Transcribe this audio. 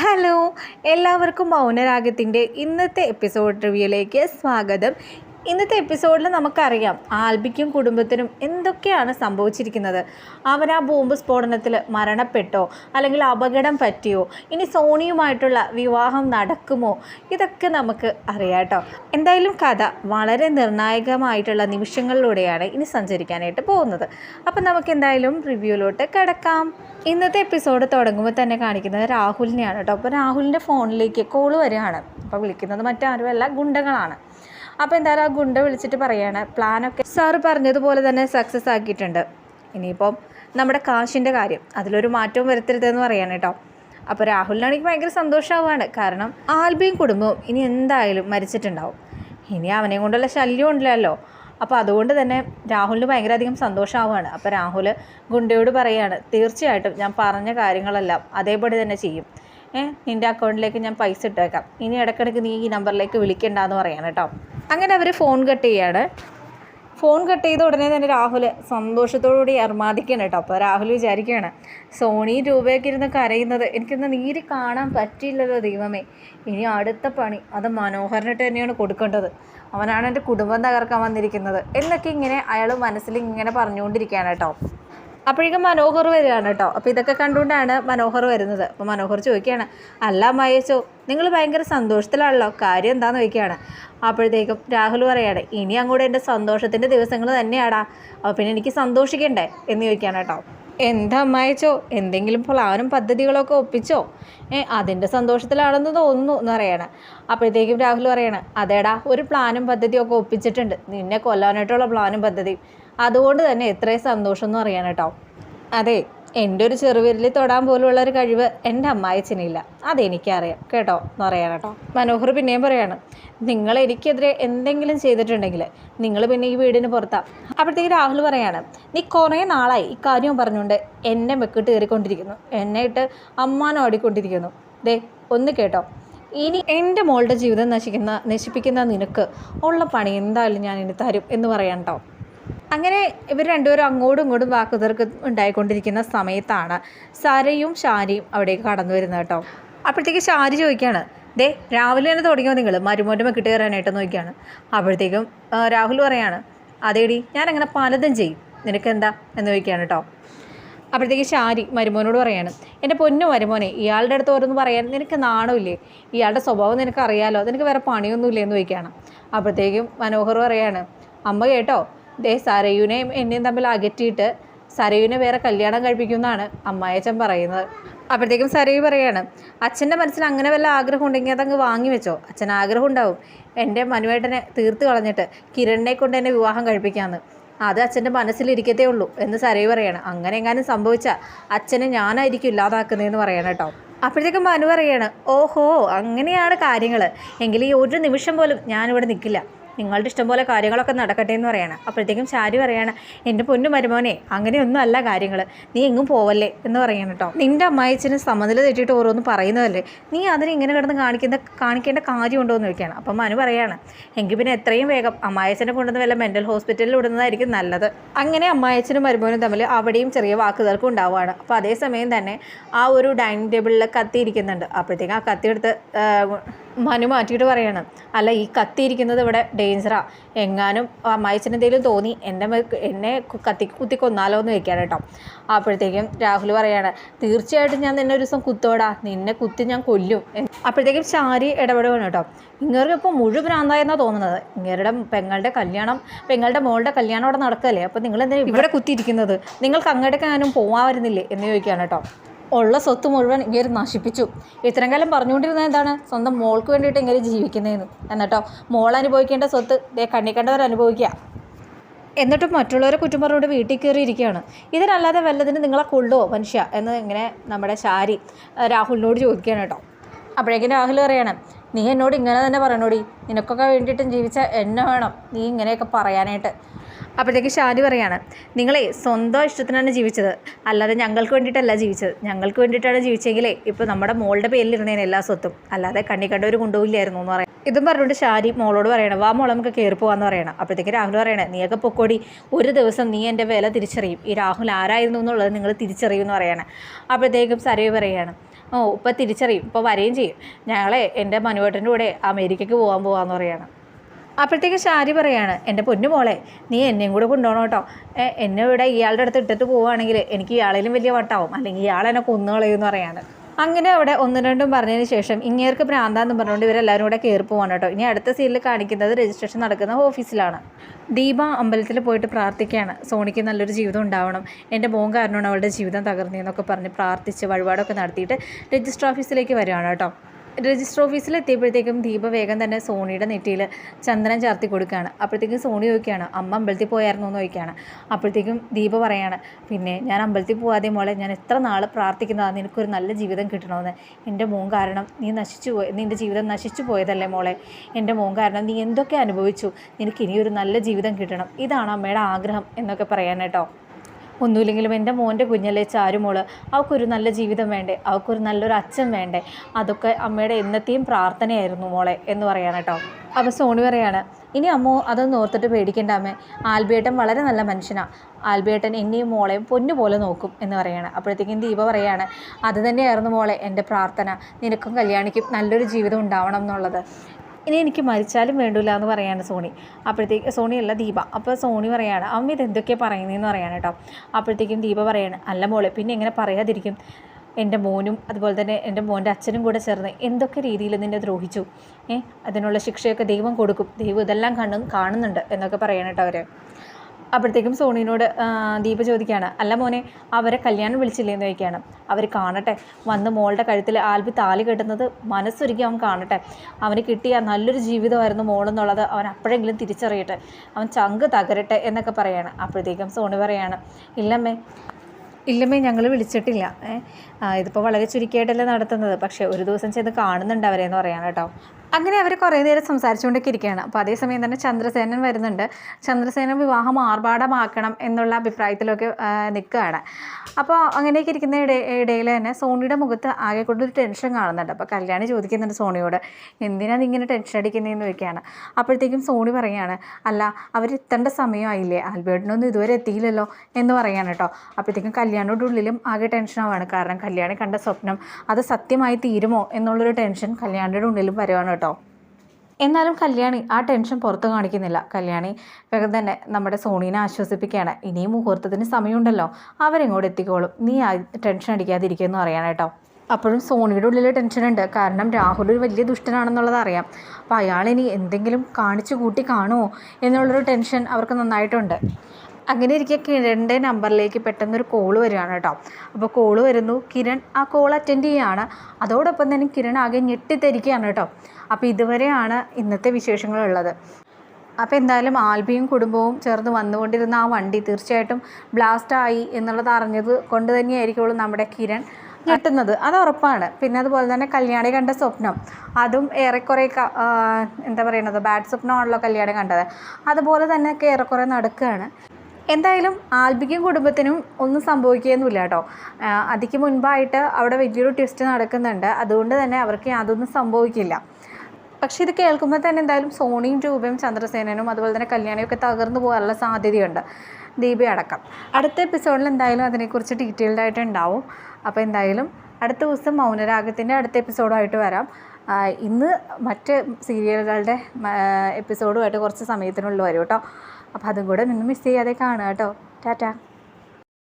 Hello എല്ലാവർക്കും മൗനരാഗത്തിന്റെ ഇന്നത്തെ episode റിവ്യൂയിലേക്ക് സ്വാഗതം. ഇന്നത്തെ എപ്പിസോഡിൽ നമുക്കറിയാം ആൽബിക്കും കുടുംബത്തിനും എന്തൊക്കെയാണ് സംഭവിച്ചിരിക്കുന്നത്. അവർ ആ ബോംബ് സ്ഫോടനത്തിൽ മരണപ്പെട്ടോ അല്ലെങ്കിൽ അപകടം പറ്റിയോ ഇനി സോണിയുമായിട്ടുള്ള വിവാഹം നടക്കുമോ ഇതൊക്കെ നമുക്ക് അറിയാം കേട്ടോ. എന്തായാലും കഥ വളരെ നിർണായകമായിട്ടുള്ള നിമിഷങ്ങളിലൂടെയാണ് ഇനി സഞ്ചരിക്കാനായിട്ട് പോകുന്നത്. അപ്പം നമുക്ക് എന്തായാലും റിവ്യൂലോട്ട് കിടക്കാം. ഇന്നത്തെ എപ്പിസോഡ് തുടങ്ങുമ്പോൾ തന്നെ കാണിക്കുന്നത് രാഹുലിനെയാണ് കേട്ടോ. അപ്പോൾ രാഹുലിന്റെ ഫോണിലേക്ക് കോൾ വരികയാണ്. അപ്പോൾ വിളിക്കുന്നത് മറ്റാരുമല്ല ഗുണ്ടകളാണ്. അപ്പോൾ എന്തായാലും ആ ഗുണ്ട വിളിച്ചിട്ട് പറയാണ്. പ്ലാനൊക്കെ സാറ് പറഞ്ഞതുപോലെ തന്നെ സക്സസ് ആക്കിയിട്ടുണ്ട്. ഇനിയിപ്പം നമ്മുടെ കാശിന്റെ കാര്യം അതിലൊരു മാറ്റവും വരുത്തരുതെന്ന് പറയാണ് കേട്ടോ. അപ്പോൾ രാഹുലിനാണെങ്കിൽ ഭയങ്കര സന്തോഷമാവുകയാണ് കാരണം ആൽബിയും കുടുംബവും ഇനി എന്തായാലും മരിച്ചിട്ടുണ്ടാവും. ഇനി അവനെ കൊണ്ടുള്ള ശല്യം ഉണ്ടല്ലോ. അപ്പോൾ അതുകൊണ്ട് തന്നെ രാഹുലിന് ഭയങ്കര അധികം സന്തോഷമാവുകയാണ് അപ്പോൾ രാഹുൽ ഗുണ്ടയോട് പറയാണ് തീർച്ചയായിട്ടും ഞാൻ പറഞ്ഞ കാര്യങ്ങളെല്ലാം അതേപടി തന്നെ ചെയ്യും. നിന്റെ അക്കൗണ്ടിലേക്ക് ഞാൻ പൈസ ഇട്ടേക്കാം. ഇനി ഇടയ്ക്കിടയ്ക്ക് നീ ഈ നമ്പറിലേക്ക് വിളിക്കണ്ടെന്ന് പറയാൻ കേട്ടോ. അങ്ങനെ അവർ ഫോൺ കട്ട് ചെയ്യാണ്. ഫോൺ കട്ട് ചെയ്ത ഉടനെ തന്നെ രാഹുൽ സന്തോഷത്തോടുകൂടി അർമാദിക്കണം കേട്ടോ. അപ്പോൾ രാഹുൽ വിചാരിക്കുകയാണ് സോണി രൂപയൊക്കെ ഇരുന്ന് കരയുന്നത് എനിക്കൊന്ന് നീര് കാണാൻ പറ്റിയില്ലല്ലോ ദൈവമേ. ഇനി അടുത്ത പണി അത് മനോഹരനായിട്ട് തന്നെയാണ് കൊടുക്കേണ്ടത്. അവനാണ് എന്റെ കുടുംബം തകർക്കാൻ വന്നിരിക്കുന്നത്. എന്നൊക്കെ ഇങ്ങനെ അയാൾ മനസ്സിൽ ഇങ്ങനെ പറഞ്ഞുകൊണ്ടിരിക്കുകയാണ് കേട്ടോ. അപ്പോഴേക്കും മനോഹർ വരികയാണ് കേട്ടോ. അപ്പോൾ ഇതൊക്കെ കണ്ടുകൊണ്ടാണ് മനോഹർ വരുന്നത്. അപ്പോൾ മനോഹർ ചോദിക്കുകയാണ് അല്ല മയച്ചോ നിങ്ങൾ ഭയങ്കര സന്തോഷത്തിലാണല്ലോ കാര്യം എന്താണെന്ന് ചോദിക്കുകയാണ്. അപ്പോഴത്തേക്കും രാഹുൽ പറയാണ് ഇനി അങ്ങോട്ട് എന്റെ സന്തോഷത്തിന്റെ ദിവസങ്ങൾ തന്നെയാടാ. അപ്പോൾ പിന്നെ എനിക്ക് സന്തോഷിക്കണ്ടേ? എന്ന് ചോദിക്കുകയാണ് കേട്ടോ. എന്താ അമ്മായച്ചോ എന്തെങ്കിലും പ്ലാനും പദ്ധതികളൊക്കെ ഒപ്പിച്ചോ? ഏ അതിന്റെ സന്തോഷത്തിലാണെന്ന് തോന്നുന്നു എന്ന് പറയാണ്. അപ്പോഴത്തേക്കും രാഹുൽ പറയാണ് അതേടാ ഒരു പ്ലാനും പദ്ധതിയൊക്കെ ഒപ്പിച്ചിട്ടുണ്ട്. നിന്നെ കൊല്ലാനായിട്ടുള്ള പ്ലാനും പദ്ധതിയും. അതുകൊണ്ട് തന്നെ എത്രയും സന്തോഷം എന്ന് പറയാൻ കേട്ടോ അതെ എന്റെ ഒരു ചെറുവിരലിൽ തൊടാൻ പോലുള്ള ഒരു കഴിവ് എന്റെ അമ്മായച്ചനില്ല അതെനിക്കറിയാം കേട്ടോ എന്ന് പറയാൻ കേട്ടോ മനോഹർ പിന്നെയും പറയാണ് നിങ്ങൾ എനിക്കെതിരെ എന്തെങ്കിലും ചെയ്തിട്ടുണ്ടെങ്കിൽ നിങ്ങൾ പിന്നെ ഈ വീടിന് പുറത്താ. അപ്പോഴത്തേക്ക് രാഹുൽ പറയാണ് നീ കുറേ നാളായി ഈ കാര്യം പറഞ്ഞുകൊണ്ട് എന്നെ വെക്കിട്ട് കയറിക്കൊണ്ടിരിക്കുന്നു. എന്നെ ഇട്ട് അമ്മാനം ഓടിക്കൊണ്ടിരിക്കുന്നു. ദേ ഒന്ന് കേട്ടോ. ഇനി എന്റെ മോളുടെ ജീവിതം നശിക്കുന്ന നശിപ്പിക്കുന്ന നിനക്ക് ഉള്ള പണി എന്തായാലും ഞാൻ ഇനി തരും എന്ന് പറയാൻ കേട്ടോ അങ്ങനെ ഇവർ രണ്ടുപേരും അങ്ങോട്ടും ഇങ്ങോട്ടും വാക്കുതർക്ക് ഉണ്ടായിക്കൊണ്ടിരിക്കുന്ന സമയത്താണ് സരയും ഷാരിയും അവിടേക്ക് കടന്നു വരുന്നത് കേട്ടോ. അപ്പോഴത്തേക്ക് ഷാരി ചോദിക്കുകയാണ് ദേ രാവിലെ തന്നെ തുടങ്ങിയോ നിങ്ങൾ മരുമോന്റെ മെക്കിട്ട് കയറാനായിട്ട് നോക്കിയാണ്. അപ്പോഴത്തേക്കും രാഹുൽ പറയാണ് അതേടി ഞാൻ അങ്ങനെ പലതും ചെയ്യും. നിനക്ക് എന്താ എന്ന് ചോദിക്കുകയാണ് കേട്ടോ. അപ്പോഴത്തേക്ക് ഷാരി മരുമോനോട് പറയാണ് എന്റെ പൊന്നു മരുമോനെ ഇയാളുടെ അടുത്ത് ഓരോന്ന് പറയാൻ നിനക്ക് നാണമില്ലേ? ഇയാളുടെ സ്വഭാവം നിനക്ക് അറിയാലോ നിനക്ക് വേറെ പണിയൊന്നുമില്ലേ? എന്ന് ചോദിക്കുകയാണ്. അപ്പോഴത്തേക്കും മനോഹർ പറയാണ് അമ്മ കേട്ടോ ദേ സരയുനെയും എന്നെയും തമ്മിൽ അകറ്റിയിട്ട് സരയുനെ വേറെ കല്യാണം കഴിപ്പിക്കുമെന്നാണ് അമ്മായച്ചൻ പറയുന്നത്. അപ്പോഴത്തേക്കും സരയു പറയാണ് അച്ഛന്റെ മനസ്സിൽ അങ്ങനെ വല്ല ആഗ്രഹം ഉണ്ടെങ്കിൽ അതങ്ങ് വാങ്ങി വെച്ചോ. അച്ഛൻ ആഗ്രഹം ഉണ്ടാവും. എന്റെ മനുവേട്ടനെ തീർത്ത് കളഞ്ഞിട്ട് കിരണിനെ കൊണ്ട് എന്നെ വിവാഹം കഴിപ്പിക്കാമെന്ന്. അത് അച്ഛന്റെ മനസ്സിലിരിക്കത്തേ ഉള്ളൂ എന്ന് സരയു പറയാണ്. അങ്ങനെ എങ്ങാനും സംഭവിച്ചാൽ അച്ഛനെ ഞാനായിരിക്കും ഇല്ലാതാക്കുന്നതെന്ന് പറയണം കേട്ടോ. അപ്പോഴത്തേക്കും മനു പറയാണ് ഓഹോ അങ്ങനെയാണ് കാര്യങ്ങൾ എങ്കിൽ ഈ ഒരു നിമിഷം പോലും ഞാനിവിടെ നിൽക്കില്ല. നിങ്ങളുടെ ഇഷ്ടം പോലെ കാര്യങ്ങളൊക്കെ നടക്കട്ടെ എന്ന് പറയണം. അപ്പോഴത്തേക്കും ചാരി പറയാണ് എന്റെ പൊന്നു മരുമോനെ അങ്ങനെയൊന്നും അല്ല കാര്യങ്ങൾ നീ എങ്ങും പോവല്ലേ? എന്ന് പറയണം കേട്ടോ. നിന്റെ അമ്മായിച്ചന് സമനില തെറ്റിയിട്ട് ഓരോന്ന് പറയുന്നതല്ലേ? നീ അതിന് ഇങ്ങനെ കിടന്ന് കാണിക്കുന്ന കാണിക്കേണ്ട കാര്യമുണ്ടോ എന്ന് ചോദിക്കുകയാണ്. അപ്പം മനു പറയാണ് എങ്കിൽ പിന്നെ എത്രയും വേഗം അമ്മായച്ചനെ കൊണ്ടുവന്ന് വല്ല മെന്റൽ ഹോസ്പിറ്റലിൽ വിടുന്നതായിരിക്കും നല്ലത്. അങ്ങനെ അമ്മായച്ചനും മരുമോനും തമ്മിൽ അവിടെയും ചെറിയ വാക്കുകൾക്ക് ഉണ്ടാവുകയാണ്. അപ്പോൾ അതേസമയം തന്നെ ആ ഒരു ഡൈനിങ് ടേബിളിൽ കത്തി ഇരിക്കുന്നുണ്ട്. അപ്പോഴത്തേക്കും ആ കത്തി എടുത്ത് മനു മാറ്റിയിട്ട് പറയാണ്. അല്ല ഈ കത്തിയിരിക്കുന്നത് ഇവിടെ ഡേഞ്ചറാ എങ്ങാനും അമ്മായിച്ചന് എന്തെങ്കിലും തോന്നി എന്റെ എന്നെ കത്തി കുത്തി കൊന്നാലോ എന്ന് വെക്കാണ് കേട്ടോ. അപ്പോഴത്തേക്കും രാഹുൽ പറയാണ് തീർച്ചയായിട്ടും ഞാൻ നിന്നെ ഒരു ദിവസം കുത്തോടാ. നിന്നെ കുത്തി ഞാൻ കൊല്ലും. അപ്പോഴത്തേക്കും ചാരി ഇടപെടുകയാണ് കേട്ടോ. ഇങ്ങേർക്ക് ഇപ്പോൾ മുഴുവൻ ഭ്രാന്തായെന്നാണ് തോന്നുന്നത്. ഇങ്ങേരുടെ പെങ്ങളുടെ കല്യാണം പെങ്ങളുടെ മോളുടെ കല്യാണം അവിടെ നടക്കല്ലേ? അപ്പോൾ നിങ്ങൾ എന്തിനാ ഇവിടെ കുത്തിയിരിക്കുന്നത്? നിങ്ങൾക്ക് അങ്ങോട്ടേക്ക് ഞാനും പോവാമായിരുന്നില്ലേ എന്ന് ചോദിക്കുകയാണ് കേട്ടോ. ഉള്ള സ്വത്ത് മുഴുവൻ ഇങ്ങനെ നശിപ്പിച്ചു. ഇത്രയും കാലം പറഞ്ഞുകൊണ്ടിരുന്നത് എന്താണ്? സ്വന്തം മോൾക്ക് വേണ്ടിയിട്ട് ഇങ്ങനെ ജീവിക്കുന്നതെന്ന്. എന്നിട്ടോ മോൾ അനുഭവിക്കേണ്ട സ്വത്ത് കണ്ണി കണ്ടവർ അനുഭവിക്കുക. എന്നിട്ടും മറ്റുള്ളവരെ കുറ്റം പറഞ്ഞുകൊണ്ട് വീട്ടിൽ കയറിയിരിക്കുകയാണ് ഇതിനല്ലാതെ വല്ലതിന് നിങ്ങളെ കൊള്ളുമോ മനുഷ്യ? എന്ന് ഇങ്ങനെ നമ്മുടെ ശാരി രാഹുലിനോട് ചോദിക്കുകയാണ് കേട്ടോ. അപ്പോഴേക്കും രാഹുൽ പറയാണ് നീ എന്നോട് ഇങ്ങനെ തന്നെ പറയണോടി? നിനക്കൊക്കെ വേണ്ടിയിട്ടും ജീവിച്ച എന്നെ വേണം. നീ ഇങ്ങനെയൊക്കെ പറയാനായിട്ട്. അപ്പോഴത്തേക്ക് ഷാരി പറയാണ് നിങ്ങളെ സ്വന്തം ഇഷ്ടത്തിനാണ് ജീവിച്ചത്. അല്ലാതെ ഞങ്ങൾക്ക് വേണ്ടിയിട്ടല്ല ജീവിച്ചത്. ഞങ്ങൾക്ക് വേണ്ടിയിട്ടാണ് ജീവിച്ചെങ്കിലേ ഇപ്പോൾ നമ്മുടെ മോളുടെ പേരിലിരുന്നതിന് എല്ലാ സ്വത്തും. അല്ലാതെ കണ്ണി കണ്ടവർ കൊണ്ടുപോയില്ലായിരുന്നു എന്ന് പറയാം. ഇതും പറഞ്ഞുകൊണ്ട് ഷാരി മോളോട് പറയണം വാ മോളെ നമുക്ക് കയറി പോകാമെന്ന് പറയണം. അപ്പോഴത്തേക്ക് രാഹുൽ പറയണേ നീയൊക്കെ പൊക്കോടി ഒരു ദിവസം നീ എന്റെ വില തിരിച്ചറിയും. ഈ രാഹുൽ ആരായിരുന്നു എന്നുള്ളത് നിങ്ങൾ തിരിച്ചറിയും എന്ന് പറയണം. അപ്പോഴത്തേക്കും സരവി പറയാണ് ഓ ഇപ്പം തിരിച്ചറിയും ഇപ്പോൾ വരികയും ചെയ്യും. ഞങ്ങളെ എന്റെ മനുവേട്ടന്റെ കൂടെ അമേരിക്കയ്ക്ക് പോകാൻ പോകാമെന്ന് പറയണം. അപ്പോഴത്തേക്ക് ഷാരി പറയാണ് എന്റെ പൊന്നു മോളെ നീ എന്നെയും കൂടെ കൊണ്ടുപോകണം കേട്ടോ. എന്നെ ഇവിടെ ഇയാളുടെ അടുത്ത് ഇട്ടിട്ട് പോവുകയാണെങ്കിൽ എനിക്ക് ഇയാളേലും വലിയ വട്ടാവും. അല്ലെങ്കിൽ ഇയാൾ എന്നെ കൊന്നു കളയുമെന്ന് പറയാണ്. അങ്ങനെ അവിടെ ഒന്നും രണ്ടും പറഞ്ഞതിന് ശേഷം ഇങ്ങേർക്ക് ഭ്രാന്താന്ന് പറഞ്ഞുകൊണ്ട് ഇവരെല്ലാവരും കൂടെ കയറി പോവാണ് കേട്ടോ. ഇനി അടുത്ത സീനിൽ കാണിക്കുന്നത് രജിസ്ട്രേഷൻ നടക്കുന്ന ഓഫീസിലാണ്. ദീപ അമ്പലത്തിൽ പോയിട്ട് പ്രാർത്ഥിക്കുകയാണ്. സോണിക്ക് നല്ലൊരു ജീവിതം ഉണ്ടാവണം. എന്റെ മോൻ കാരണമാണ് അവളുടെ ജീവിതം തകർന്നതെന്നൊക്കെ പറഞ്ഞ് പ്രാർത്ഥിച്ച് വഴിപാടൊക്കെ നടത്തിയിട്ട് രജിസ്റ്റർ ഓഫീസിലേക്ക് വരികയാണ് കേട്ടോ. രജിസ്റ്റർ ഓഫീസിൽ എത്തിയപ്പോഴത്തേക്കും ദീപ വേഗം തന്നെ സോണിയുടെ നെറ്റിയിൽ ചന്ദനം ചാർത്തി കൊടുക്കുകയാണ്. അപ്പോഴത്തേക്കും സോണി ചോദിക്കുകയാണ് അമ്മ അമ്പലത്തിൽ പോയായിരുന്നു? എന്ന് ചോദിക്കുകയാണ്. അപ്പോഴത്തേക്കും ദീപ പറയാണ് പിന്നെ ഞാൻ അമ്പലത്തിൽ പോകാതെ മോളെ ഞാൻ എത്ര നാൾ പ്രാർത്ഥിക്കുന്നതാണ് നിനക്കൊരു നല്ല ജീവിതം കിട്ടണമെന്ന്. എന്റെ മോൻ കാരണം നീ നശിച്ചു പോയി നിന്റെ ജീവിതം നശിച്ചു പോയതല്ലേ മോളെ? എന്റെ മോൻ കാരണം നീ എന്തൊക്കെ അനുഭവിച്ചു? നിനക്ക് ഇനിയൊരു നല്ല ജീവിതം കിട്ടണം. ഇതാണ് അമ്മയുടെ ആഗ്രഹം എന്നൊക്കെ പറയാൻ ഒന്നുമില്ലെങ്കിലും എന്റെ മോന്റെ കുഞ്ഞല്ലേ ചാരുമോൾ. അവൾക്കൊരു നല്ല ജീവിതം വേണ്ടേ? അവൾക്കൊരു നല്ലൊരു അച്ഛൻ വേണ്ടേ? അതൊക്കെ അമ്മയുടെ എന്നത്തെയും പ്രാർത്ഥനയായിരുന്നു മോളെ എന്ന് പറയാൻ കേട്ടോ. അപ്പോൾ സോണി പറയാണ് ഇനി അമ്മോ അതൊന്നും ഓർത്തിട്ട് പേടിക്കേണ്ട അമ്മേ. ആൽബിയേട്ടൻ വളരെ നല്ല മനുഷ്യനാണ് ആൽബിയേട്ടൻ എന്നെയും മോളെയും പൊന്നു പോലെ നോക്കും എന്ന് പറയാണ്. അപ്പോഴത്തേക്കും ദീപ പറയാണ് അത് തന്നെയായിരുന്നു മോളെ എന്റെ പ്രാർത്ഥന. നിനക്കും കല്യാണിക്കും നല്ലൊരു ജീവിതം ഉണ്ടാവണം എന്നുള്ളത്. ഇനി എനിക്ക് മരിച്ചാലും വേണ്ടില്ല എന്ന് പറയാണ് സോണി. അപ്പോഴത്തേക്ക് സോണിയല്ല ദീപ. അപ്പോൾ സോണി പറയാണ് അമ്മ ഇത് എന്തൊക്കെയാണ് പറയുന്നതെന്ന് പറയാണ് കേട്ടോ. അപ്പോഴത്തേക്കും ദീപ പറയാണ് അല്ല മോളെ പിന്നെ എങ്ങനെ പറയാതിരിക്കും? എന്റെ മോനും അതുപോലെ തന്നെ എന്റെ മോന്റെ അച്ഛനും കൂടെ ചേർന്ന് എന്തൊക്കെ രീതിയിൽ നിന്നെ ദ്രോഹിച്ചു? ഏ അതിനുള്ള ശിക്ഷയൊക്കെ ദൈവം കൊടുക്കും. ദൈവം ഇതെല്ലാം കണ്ണും കാണുന്നുണ്ട് എന്നൊക്കെ പറയണം കേട്ടോ അവർ അപ്പോഴത്തേക്കും സോണിനോട് ദീപ ചോദിക്കുകയാണ് അല്ല മോനെ അവരെ കല്യാണം വിളിച്ചില്ലേന്ന് ചോദിക്കുകയാണ്. അവർ കാണട്ടെ വന്ന് മോളുടെ കഴുത്തിൽ ആൽബി താലി കെട്ടുന്നത് മനസ്സൊരുക്കി അവൻ കാണട്ടെ. അവന് കിട്ടിയ നല്ലൊരു ജീവിതമായിരുന്നു മോളെന്നുള്ളത് അവൻ അപ്പോഴെങ്കിലും തിരിച്ചറിയട്ടെ. അവൻ ചങ്ക് തകരട്ടെ എന്നൊക്കെ പറയാണ്. അപ്പോഴത്തേക്കും സോണി പറയാണ് ഇല്ലമ്മേ ഇല്ലമ്മേ ഞങ്ങൾ വിളിച്ചിട്ടില്ല. ഇതിപ്പോൾ വളരെ ചുരുക്കിയായിട്ടല്ലേ നടത്തുന്നത്. പക്ഷേ ഒരു ദിവസം ചെന്ന് കാണുന്നുണ്ട് അവരെ എന്ന് പറയാൻ കേട്ടോ. അങ്ങനെ അവർ കുറേ നേരം സംസാരിച്ചുകൊണ്ടൊക്കെ ഇരിക്കുകയാണ് അപ്പോൾ അതേസമയം തന്നെ ചന്ദ്രസേനൻ വരുന്നുണ്ട്. ചന്ദ്രസേനൻ വിവാഹം ആർഭാടമാക്കണം എന്നുള്ള അഭിപ്രായത്തിലൊക്കെ നിൽക്കുകയാണ്. അപ്പോൾ അങ്ങനെയൊക്കെ ഇരിക്കുന്ന ഇടയിൽ തന്നെ സോണിയുടെ മുഖത്ത് ആകെ കൊണ്ടൊരു ടെൻഷൻ കാണുന്നുണ്ട്. അപ്പോൾ കല്യാണി ചോദിക്കുന്നുണ്ട് സോണിയോട് എന്തിനാണ് ഇങ്ങനെ ടെൻഷൻ അടിക്കുന്നതെന്ന് ചോദിക്കുകയാണ്. അപ്പോഴത്തേക്കും സോണി പറയുകയാണ് അല്ല അവർ എത്തേണ്ട സമയമായില്ലേ? ആൽബേർട്ടിനൊന്നും ഇതുവരെ എത്തിയില്ലല്ലോ? എന്ന് പറയുകയാണ് കേട്ടോ. അപ്പോഴത്തേക്കും കല്യാണിയുടെ ഉള്ളിലും ആകെ ടെൻഷനാവാണ് കാരണം കല്യാണി കണ്ട സ്വപ്നം അത് സത്യമായി തീരുമോ എന്നുള്ളൊരു ടെൻഷൻ കല്യാണിയുടെ ഉള്ളിലും വരുവാണ് കേട്ടോ. എന്നാലും കല്യാണി ആ ടെൻഷൻ പുറത്ത് കാണിക്കുന്നില്ല. കല്യാണി വേഗം തന്നെ നമ്മുടെ സോണീനെ ആശ്വസിപ്പിക്കുകയാണ്. ഇനിയും മുഹൂർത്തത്തിന് സമയമുണ്ടല്ലോ. അവരിങ്ങോട്ട് എത്തിക്കോളും? നീ ടെൻഷൻ അടിക്കാതിരിക്കുമെന്ന് അറിയാൻ കേട്ടോ. അപ്പോഴും സോണിയുടെ ഉള്ളിൽ ടെൻഷനുണ്ട് കാരണം രാഹുൽ ഒരു വലിയ ദുഷ്ടനാണെന്നുള്ളത് അറിയാം. അപ്പോൾ അയാളിനി എന്തെങ്കിലും കാണിച്ചു കൂട്ടി കാണുമോ? എന്നുള്ളൊരു ടെൻഷൻ അവർക്ക് നന്നായിട്ടുണ്ട്. അങ്ങനെ ഇരിക്കുക കിരണിന്റെ നമ്പറിലേക്ക് പെട്ടെന്നൊരു കോൾ വരികയാണ് കേട്ടോ. അപ്പോൾ കോൾ വരുന്നു. കിരൺ ആ കോൾ അറ്റൻഡ് ചെയ്യുകയാണ് അതോടൊപ്പം തന്നെ കിരൺ ആകെ ഞെട്ടിത്തരിക്കുകയാണ് കേട്ടോ. അപ്പോൾ ഇതുവരെയാണ് ഇന്നത്തെ വിശേഷങ്ങളുള്ളത്. അപ്പോൾ എന്തായാലും ആൽബിയും കുടുംബവും ചേർന്ന് വന്നുകൊണ്ടിരുന്ന ആ വണ്ടി തീർച്ചയായിട്ടും ബ്ലാസ്റ്റായി എന്നുള്ളത് അറിഞ്ഞത് കൊണ്ട് തന്നെയായിരിക്കുള്ളൂ നമ്മുടെ കിരൺ ഞെട്ടുന്നത്. അത് ഉറപ്പാണ്. പിന്നെ അതുപോലെ തന്നെ കല്യാണി കണ്ട സ്വപ്നം. അതും ഏറെക്കുറെ എന്താ പറയുന്നത് ബാഡ് സ്വപ്നമാണല്ലോ കല്യാണി കണ്ടത്. അതുപോലെ തന്നെ ഏറെക്കുറെ നടക്കുകയാണ് എന്തായാലും ആൽബിക്കും കുടുംബത്തിനും ഒന്നും സംഭവിക്കുകയൊന്നുമില്ല കേട്ടോ. അതിക്ക് മുൻപായിട്ട് അവിടെ വലിയൊരു ട്വിസ്റ്റ് നടക്കുന്നുണ്ട്. അതുകൊണ്ട് തന്നെ അവർക്ക് യാതൊന്നും സംഭവിക്കില്ല. പക്ഷേ ഇത് കേൾക്കുമ്പോൾ തന്നെ എന്തായാലും സോണിയും രൂപയും ചന്ദ്രസേനനും അതുപോലെ തന്നെ കല്യാണിയും ഒക്കെ തകർന്നു പോകാനുള്ള സാധ്യതയുണ്ട്. ദീപ അടക്കം. അടുത്ത എപ്പിസോഡിൽ എന്തായാലും അതിനെക്കുറിച്ച് ഡീറ്റെയിൽഡ് ആയിട്ട് ഉണ്ടാവും. അപ്പോൾ എന്തായാലും അടുത്ത ദിവസം മൗനരാഗത്തിന്റെ അടുത്ത എപ്പിസോഡുമായിട്ട് വരാം. ഇന്ന് മറ്റ് സീരിയലുകളുടെ എപ്പിസോഡുമായിട്ട് കുറച്ച് സമയത്തിനുള്ളിൽ വരും കേട്ടോ. അപ്പോൾ അതും കൂടെ നിന്ന് മിസ് ചെയ്യാതെ കാണുക കേട്ടോ. ടാറ്റാ.